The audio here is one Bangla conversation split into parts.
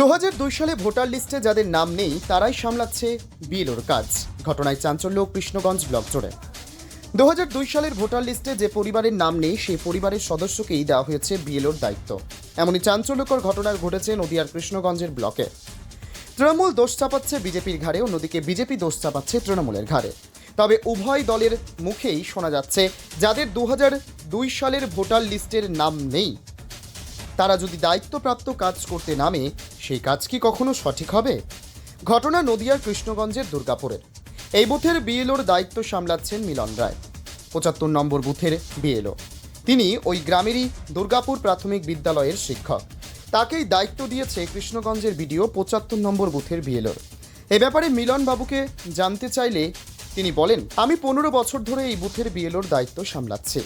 দু সালে ভোটার লিস্টে যাদের নাম নেই, তারাই সামলাচ্ছে বিএলওর কাজ। ঘটনায় চাঞ্চল্য কৃষ্ণগঞ্জ ব্লক জুড়ে। দু হাজার দুই সালের ভোটার লিস্টে যে পরিবারের নাম নেই, সেই পরিবারের সদস্যকেই দেওয়া হয়েছে বিএলওর দায়িত্ব। এমনই চাঞ্চল্যকর ঘটনা ঘটেছে নদিয়ার কৃষ্ণগঞ্জের ব্লকে। তৃণমূল দোষ চাপাচ্ছে বিজেপির ঘাড়ে, অন্যদিকে বিজেপি দোষ চাপাচ্ছে তৃণমূলের ঘাড়ে। তবে উভয় দলের মুখেই শোনা যাচ্ছে, যাদের দু সালের ভোটার লিস্টের নাম নেই, তারা যদি দায়িত্বপ্রাপ্ত কাজ করতে নামে সেই কাজ কি কখনো সঠিক হবে? ঘটনা নদিয়ার কৃষ্ণগঞ্জের দুর্গাপুরের। এই বুথের বিএলওর দায়িত্ব সামলাচ্ছেন মিলন রায়। পঁচাত্তর নম্বর বুথের বিএলও। তিনি ওই গ্রামেরই দুর্গাপুর প্রাথমিক বিদ্যালয়ের শিক্ষক। তাকেই দায়িত্ব দিয়েছে কৃষ্ণগঞ্জের বিডিও পঁচাত্তর নম্বর বুথের বিএলওর। এ ব্যাপারে মিলন বাবুকে জানতে চাইলে তিনি বলেন, আমি পনেরো বছর ধরে এই বুথের বিএলওর দায়িত্ব সামলাচ্ছি।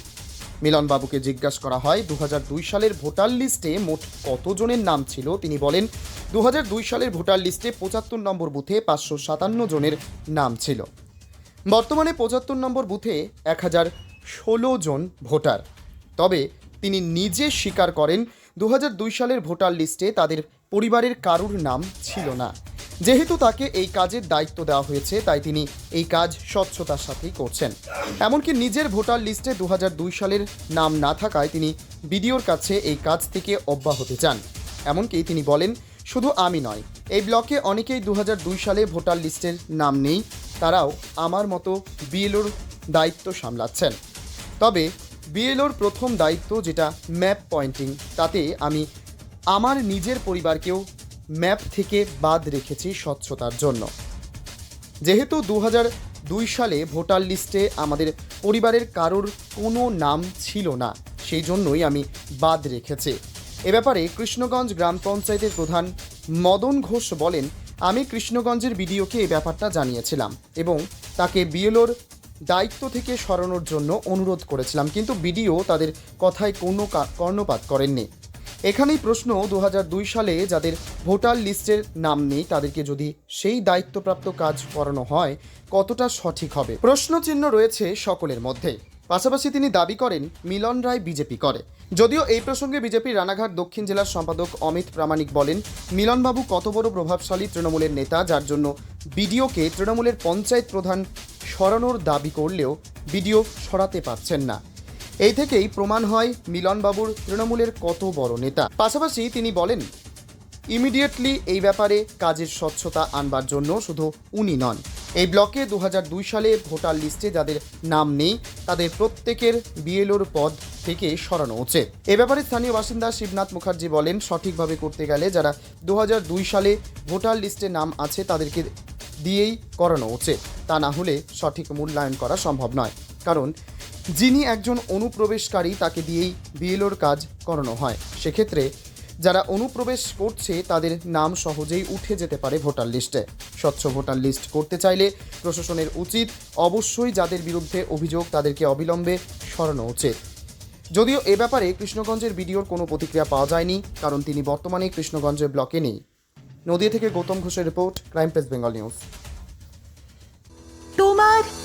মিলনবাবুকে জিজ্ঞাসা করা হয় দু হাজার দুই সালের ভোটার লিস্টে মোট কতজনের নাম ছিল? তিনি বলেন দু হাজার দুই সালের ভোটার লিস্টে পঁচাত্তর নম্বর বুথে পাঁচশো সাতান্ন জনের নাম ছিল। বর্তমানে পঁচাত্তর নম্বর বুথে এক হাজার ষোলো জন ভোটার। তবে তিনি নিজে স্বীকার করেন দু হাজার দুই সালের ভোটার লিস্টে তাদের পরিবারের কারুর নাম ছিল না। যেহেতু তাকে এই কাজের দায়িত্ব দেওয়া হয়েছে, তাই তিনি এই কাজ স্বচ্ছতার সাথেই করছেন। এমনকি নিজের ভোটার লিস্টে দু হাজার দুই সালের নাম না থাকায় তিনি বিডিওর কাছে এই কাজ থেকে অব্যাহতি চান। এমনকি তিনি বলেন, শুধু আমি নয়, এই ব্লকে অনেকেই দু হাজার দুই সালে ভোটার লিস্টের নাম নেই, তারাও আমার মতো বিএলওর দায়িত্ব সামলাচ্ছেন। তবে বিএলওর প্রথম দায়িত্ব যেটা ম্যাপ পয়েন্টিং, তাতে আমি আমার নিজের পরিবারকেও ম্যাপ থেকে বাদ রেখেছি স্বচ্ছতার জন্য। যেহেতু দু দুই সালে ভোটার লিস্টে আমাদের পরিবারের কারোর কোনো নাম ছিল না, সেই জন্যই আমি বাদ রেখেছি। এ ব্যাপারে কৃষ্ণগঞ্জ গ্রাম পঞ্চায়েতের প্রধান মদন ঘোষ বলেন, আমি কৃষ্ণগঞ্জের বিডিওকে এই ব্যাপারটা জানিয়েছিলাম এবং তাকে বিএলওর দায়িত্ব থেকে সরানোর জন্য অনুরোধ করেছিলাম, কিন্তু বিডিও তাদের কথায় কোনো কর্ণপাত করেননি। এখানেই প্রশ্ন দু হাজার দুই সালে যাদের ভোটার লিস্টের নাম নেই, তাদেরকে যদি সেই দায়িত্বপ্রাপ্ত কাজ করানো হয়, কতটা সঠিক হবে? প্রশ্নচিহ্ন রয়েছে সকলের মধ্যে। পাশাপাশি তিনি দাবি করেন, মিলন রায় বিজেপি করে। যদিও এই প্রসঙ্গে বিজেপির রানাঘাট দক্ষিণ জেলার সম্পাদক অমিত প্রামাণিক বলেন, মিলনবাবু কত বড় প্রভাবশালী তৃণমূলের নেতা, যার জন্য বিডিওকে তৃণমূলের পঞ্চায়েত প্রধান সরানোর দাবি করলেও বিডিও সরাতে পারছেন না। এই থেকেই প্রমাণ হয় মিলনবাবুর তৃণমূলের কত বড় নেতা। পাশাপাশি তিনি বলেন ইমিডিয়েটলি এই ব্যাপারে কাজের স্বচ্ছতা আনবার জন্য শুধু উনি নন। এই ব্লকে দু হাজার দুই সালে ভোটার লিস্টে যাদের নাম নেই, তাদের প্রত্যেকের বিএলওর পদ থেকে সরানো উচিত এ ব্যাপারে স্থানীয় বাসিন্দা শিবনাথ মুখার্জি বলেন, সঠিকভাবে করতে গেলে যারা দু হাজার দুই সালে ভোটার লিস্টে নাম আছে, তাদেরকে দিয়েই করানো উচিত তা না হলে সঠিক মূল্যায়ন করা সম্ভব নয়। কারণ যিনি একজন অনুপ্রবেশকারী, তাকে দিয়েই বিএলওর কাজ করানো হয়। সেক্ষেত্রে যারা অনুপ্রবেশ করছে, তাদের নাম সহজেই উঠে যেতে পারে ভোটার লিস্টে। স্বচ্ছ ভোটার লিস্ট করতে চাইলে প্রশাসনের উচিত অবশ্যই যাদের বিরুদ্ধে অভিযোগ, তাদেরকে অবিলম্বে সরানো উচিত। যদিও এ ব্যাপারে কৃষ্ণগঞ্জের বিডিওর কোনো প্রতিক্রিয়া পাওয়া যায়নি, কারণ তিনি বর্তমানে কৃষ্ণগঞ্জের ব্লকে নেই। নদিয়া থেকে গৌতম ঘোষের report, crime press, Bengal news.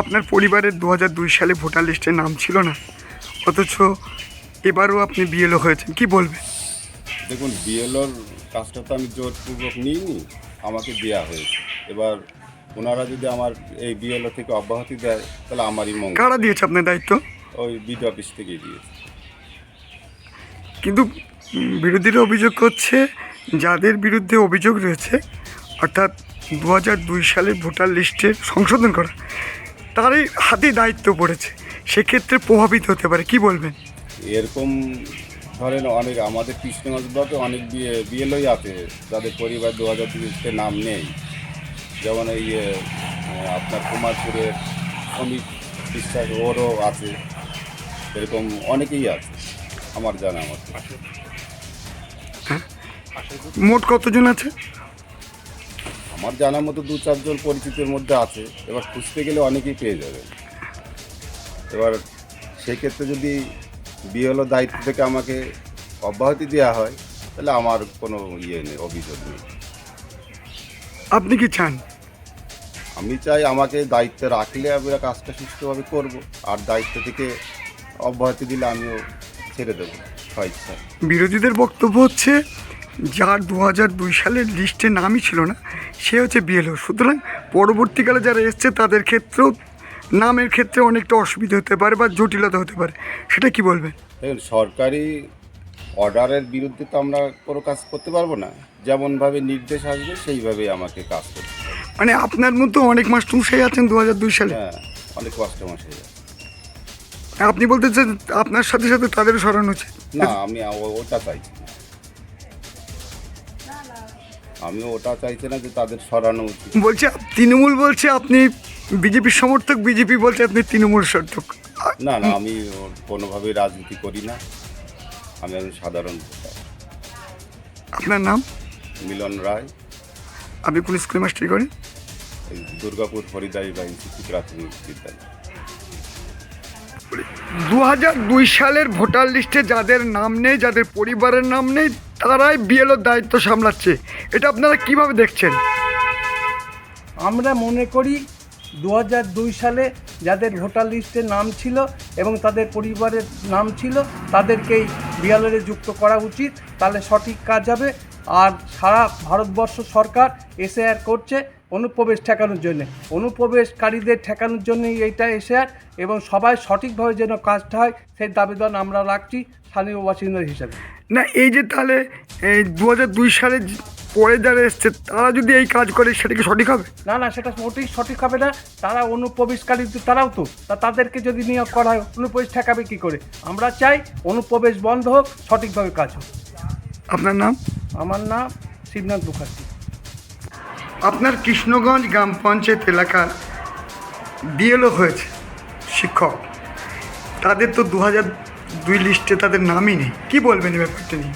আপনার পরিবারের দু দুই সালে ভোটার লিস্টে নাম ছিল না। অথচ এবারও আপনি বিএলও হয়েছেন। কি বলবেন? দেখুন বিএলওর কাজটা তো আমি জোরপূর্বক নিইনি আমাকে দেওয়া হয়েছে। এবার ওনারা যদি আমার এই বিএলও থেকে অব্যাহতি দেয় তাহলে আমারই মঙ্গল। কারা দিয়েছে আপনার দায়িত্ব? ওই বিডি অফিস থেকেই দিয়েছে। কিন্তু বিরোধীরা অভিযোগ করছে যাদের বিরুদ্ধে অভিযোগ রয়েছে অর্থাৎ দু হাজার দুই সালে ভোটার লিস্টে সংশোধন করা। তারই হাতে দায়িত্ব পড়েছে। সেক্ষেত্রে প্রভাবিত হতে পারে কি বলবেন? এরকম ধরেন অনেক আমাদের কৃষ্ণগঞ্জ ব্লকে অনেক বিয়ে বিয়েলই আছে যাদের পরিবার দু হাজার দুইতে নাম নেই। যেমন এই আপনার কুমারপুরের শ্রমিক বিশ্বাস ওরও আছে। এরকম অনেকেই আছে আমার জানা মতো। মোট কতজন আছে? আমার জানা মতো দু চারজন পরিচিতের মধ্যে আছে। এবার খুঁজতে গেলে অনেকেই পেয়ে যাবে। এবার সেক্ষেত্রে যদি বিএলও দায়িত্ব থেকে আমাকে অব্যাহতি দেওয়া হয় তাহলে আমার কোনো ইয়ে নেই অভিযোগ নেই। আপনি কি চান? আমি চাই আমাকে দায়িত্বে রাখলে আমরা কাজটা সুষ্ঠুভাবে করব আর দায়িত্ব থেকে অব্যাহতি দিলে আমিও ছেড়ে দেবো স্বেচ্ছা বিরোধীদের বক্তব্য হচ্ছে যার দু হাজার দুই সালের লিস্টে নামই ছিল না সে হচ্ছে বিএলও। সুতরাং পরবর্তীকালে যারা এসছে তাদের ক্ষেত্রেও নামের ক্ষেত্রে অনেকটা অসুবিধা হতে পারে বা জটিলতা হতে পারে। সেটা কি বলবেন? দেখুন সরকারি অর্ডারের বিরুদ্ধে তো আমরা কোনো কাজ করতে পারব না। যেমনভাবে নির্দেশ আসবে সেইভাবেই আমাকে কাজ করতে মানে আপনার মতো অনেক মাস্টমশাই আছেন দু হাজার দুই সালে? হ্যাঁ অনেক কষ্ট মাসে আপনি বলতে চান আপনার সাথে সাথে তাদেরও সরানো উচিত? না আমি ওটা চাইছি না আমি ওটা চাইছি না যে তাদের সরানো উচিত। বলছে তৃণমূল বলছে আপনি বিজেপির সমর্থক বিজেপি বলছে আপনি তৃণমূল সমর্থক। না না আমি কোনোভাবেই রাজনীতি করি না। আমি একজন সাধারণ ভোটার। আপনার নাম? মিলন রায়। আপনি কোন স্কুলে মাস্টারি করেন? এই দুর্গাপুর হরিদাই বা ইনস্টিটিউট প্রাথমিক বিদ্যালয়। দু হাজার দুই সালের ভোটার লিস্টে যাদের নাম নেই যাদের পরিবারের নাম নেই তারাই বিএলওর দায়িত্ব সামলাচ্ছে। এটা আপনারা কীভাবে দেখছেন? আমরা মনে করি দু হাজার দুই সালে যাদের ভোটার লিস্টে নাম ছিল এবং তাদের পরিবারের নাম ছিল, তাদেরকেই বিয়ালরে যুক্ত করা উচিত। তাহলে সঠিক কাজ হবে। আর সারা ভারতবর্ষ সরকার এসএআর করছে অনুপ্রবেশ ঠেকানোর জন্য। অনুপ্রবেশকারীদের ঠেকানোর জন্যই এইটা এসএআর এবং সবাই সঠিকভাবে যেন কাজটা হয়, সেই দাবিদান আমরা রাখছি স্থানীয় বাসিন্দা হিসাবে। না এই যে তাহলে এই দু হাজার দুই সালে পরে যারা এসছে তারা যদি এই কাজ করে সেটা কি সঠিক হবে? না না সেটা মোটেই সঠিক হবে না। তারা অনুপ্রবেশকারী তারাও তো। তা তাদেরকে যদি নিয়োগ করা হয় অনুপ্রবেশ ঠেকাবে কী করে? আমরা চাই অনুপ্রবেশ বন্ধ হোক সঠিকভাবে কাজ হোক। আপনার নাম? আমার নাম শিবনাথ মুখার্জি। আপনার কৃষ্ণগঞ্জ গ্রাম পঞ্চায়েত এলাকার বিএলও হয়েছে শিক্ষক। তাদের তো দু হাজার দুই লিস্টে তাদের নামই নেই। কি বলবেন এই ব্যাপারটা নিয়ে?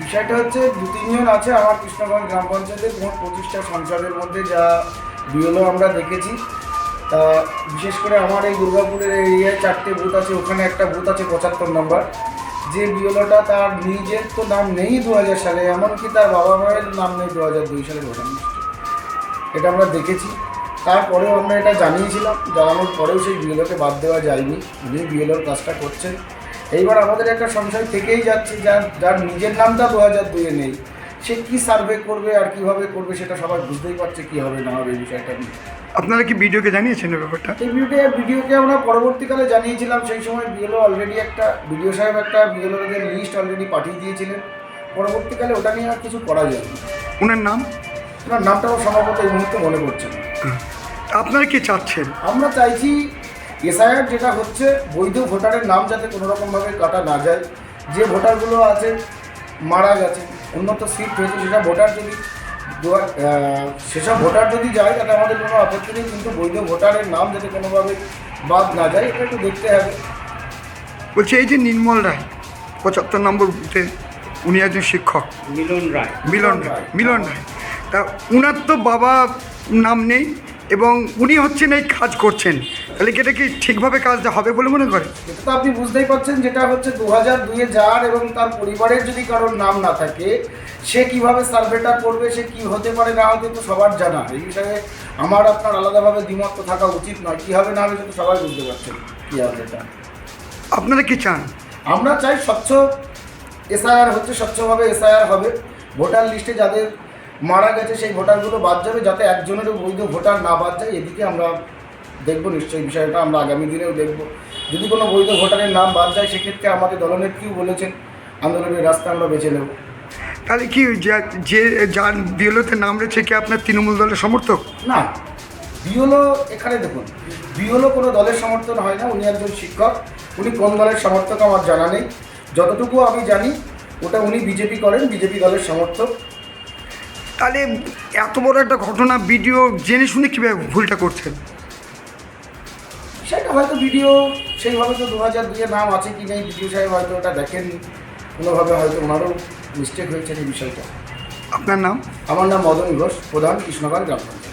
বিষয়টা হচ্ছে দু তিনজন আছে আমার কৃষ্ণগঞ্জ গ্রাম পঞ্চায়েতের মোট পঁচিশটা সংসদের মধ্যে যা বিএলও আমরা দেখেছি। তা বিশেষ করে আমার এই দুর্গাপুরের এরিয়ায় চারটে বুথ আছে, ওখানে একটা বুথ আছে পঁচাত্তর নম্বর। যে বিএলওটা তার নিজের তো নাম নেই দু হাজার সালে, এমনকি তার বাবা মায়ের নাম নেই দু হাজার দুই সালে ভোটার এটা আমরা দেখেছি। তারপরেও আমরা এটা জানিয়েছিলাম, জানানোর পরেও সেই বিএলওকে বাদ দেওয়া যায়নি। উনি বিএলওর কাজটা করছেন। এইবার আমাদের একটা সংশয় থেকেই যাচ্ছে যার যার নিজের নামটা দু হাজার দুয়ে নেই। সে কী সার্ভে করবে আর কীভাবে করবে সেটা সবাই বুঝতেই পারছে কী হবে না হবে এই বিষয়টা নিয়ে। আপনারা কি ভিডিওকে জানিয়েছেন এই ব্যাপারটা? এই ভিডিও ভিডিওকে আমরা পরবর্তীকালে জানিয়েছিলাম সেই সময় বিএলও অলরেডি একটা বিডিও সাহেব একটা বিএলওদের লিস্ট অলরেডি পাঠিয়ে দিয়েছিলেন। পরবর্তীকালে ওটা নিয়ে আর কিছু করা যায়নি। ওনার নাম? ওনার নামটাও সম্ভবত এই মুহূর্তে মনে পড়ছে আপনারা কি চাচ্ছেন? আমরা চাইছি এসআইআর যেটা হচ্ছে বৈধ ভোটারের নাম যাতে কোনো রকমভাবে কাটা না যায়। যে ভোটারগুলো আছে মারা গেছে উন্নত সিট হয়েছে সেটা ভোটার যদি সেসব ভোটার যদি যায় তাতে আমাদের কোনো আপত্তি নেই কিন্তু বৈধ ভোটারের নাম যাতে কোনোভাবে বাদ না যায় এটা একটু দেখতে হবে। বলছি এই যে নির্মল রায় পঁচাত্তর নম্বর বুথে উনি একজন শিক্ষক। মিলন রায়। মিলন রায় মিলন রায়। তা উনার তো বাবা নাম নেই এবং উনি হচ্ছেন এই কাজ করছেন। তাহলে কি এটা কি ঠিকভাবে কাজটা হবে বলে মনে করেন এটা তো আপনি বুঝতেই পারছেন যেটা হচ্ছে দু হাজার দুয়ে যার এবং তার পরিবারের যদি কারোর নাম না থাকে সে কীভাবে সার্ভেটা করবে সে কি হতে পারে না হতে তো সবার জানা। এই বিষয়ে আমার আপনার আলাদাভাবে দ্বিমত তো থাকা উচিত নয় কী হবে না হবে সেটা সবাই বুঝতে পারছেন কী হবে এটা। আপনারা কি চান? আমরা চাই স্বচ্ছ এসআইআর হচ্ছে স্বচ্ছভাবে এসআইআর হবে। ভোটার লিস্টে যাদের মারা গেছে সেই ভোটারগুলো বাদ যাবে যাতে একজনেরও বৈধ ভোটার না বাদ যায়। এদিকে আমরা দেখব নিশ্চয়ই বিষয়টা আমরা আগামী দিনেও দেখব। যদি কোনো বৈধ ভোটারের নাম বাদ যায় সেক্ষেত্রে আমাদের দলনেত্রীও বলেছেন আন্দোলনের রাস্তা আমরা বেছে নেব। তাহলে কি যে- যে যার বিএলওতে নাম রয়েছে কি আপনার তৃণমূল দলের সমর্থক? না বিওলো এখানে দেখুন বিওলো কোনো দলের সমর্থন হয় না উনি একজন শিক্ষক উনি কোন দলের সমর্থক আমার জানা নেই। যতটুকু আমি জানি ওটা উনি বিজেপি করেন বিজেপি দলের সমর্থক। তাহলে এত বড় একটা ঘটনা ভিডিও জেনে শুনে কীভাবে ভুলটা করছেন? সেটা হয়তো ভিডিও সেইভাবে তো দু হাজার দুইয়ের নাম আছে কি নেই ভিডিও সাহেব হয়তো ওটা দেখেননি। কোনোভাবে হয়তো ওনারও মিস্টেক হয়েছে এই বিষয়টা। আপনার নাম? আমার নাম মদন ঘোষ প্রধান কৃষ্ণগঞ্জ গ্রাম পঞ্চায়েত।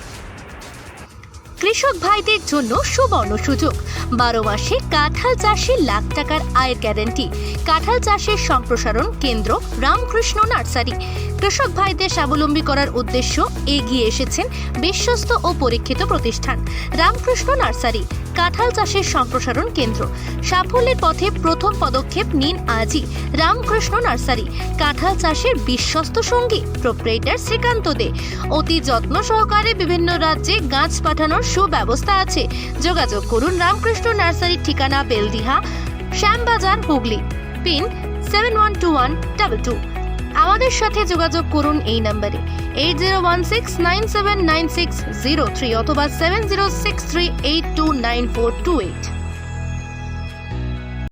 কৃষক ভাইদের জন্য সুবর্ণ সুযোগ। বারো মাসে কাঁঠাল চাষে লাখ টাকার আয়ের গ্যারেন্টি কাঁঠাল চাষের সম্প্রসারণ কেন্দ্র রামকৃষ্ণ নার্সারি। কৃষক ভাইদের স্বাবলম্বী করার উদ্দেশ্য এগিয়ে এসেছেন বিশ্বস্ত ও পরীক্ষিত প্রতিষ্ঠান। রামকৃষ্ণ নার্সারি, কাঁঠাল চাষের সম্প্রসারণ কেন্দ্র। সাফল্যের পথে প্রথম পদক্ষেপ নিন আজই রামকৃষ্ণ নার্সারি, কাঁঠাল চাষের বিশ্বস্ত সঙ্গী প্রোপ্রেটার শ্রীকান্ত দে। অতি যত্ন সহকারে বিভিন্ন রাজ্যে গাছ পাঠানোর সুব্যবস্থা আছে। যোগাযোগ করুন রামকৃষ্ণ নার্সারির ঠিকানা Beldiha Shyambazar, Hooghly. Pin seven one two one double two. আমাদের সাথে যোগাযোগ করুন এই নম্বরে eight zero one six nine seven nine six zero three অথবা seven zero six three eight two nine four two eight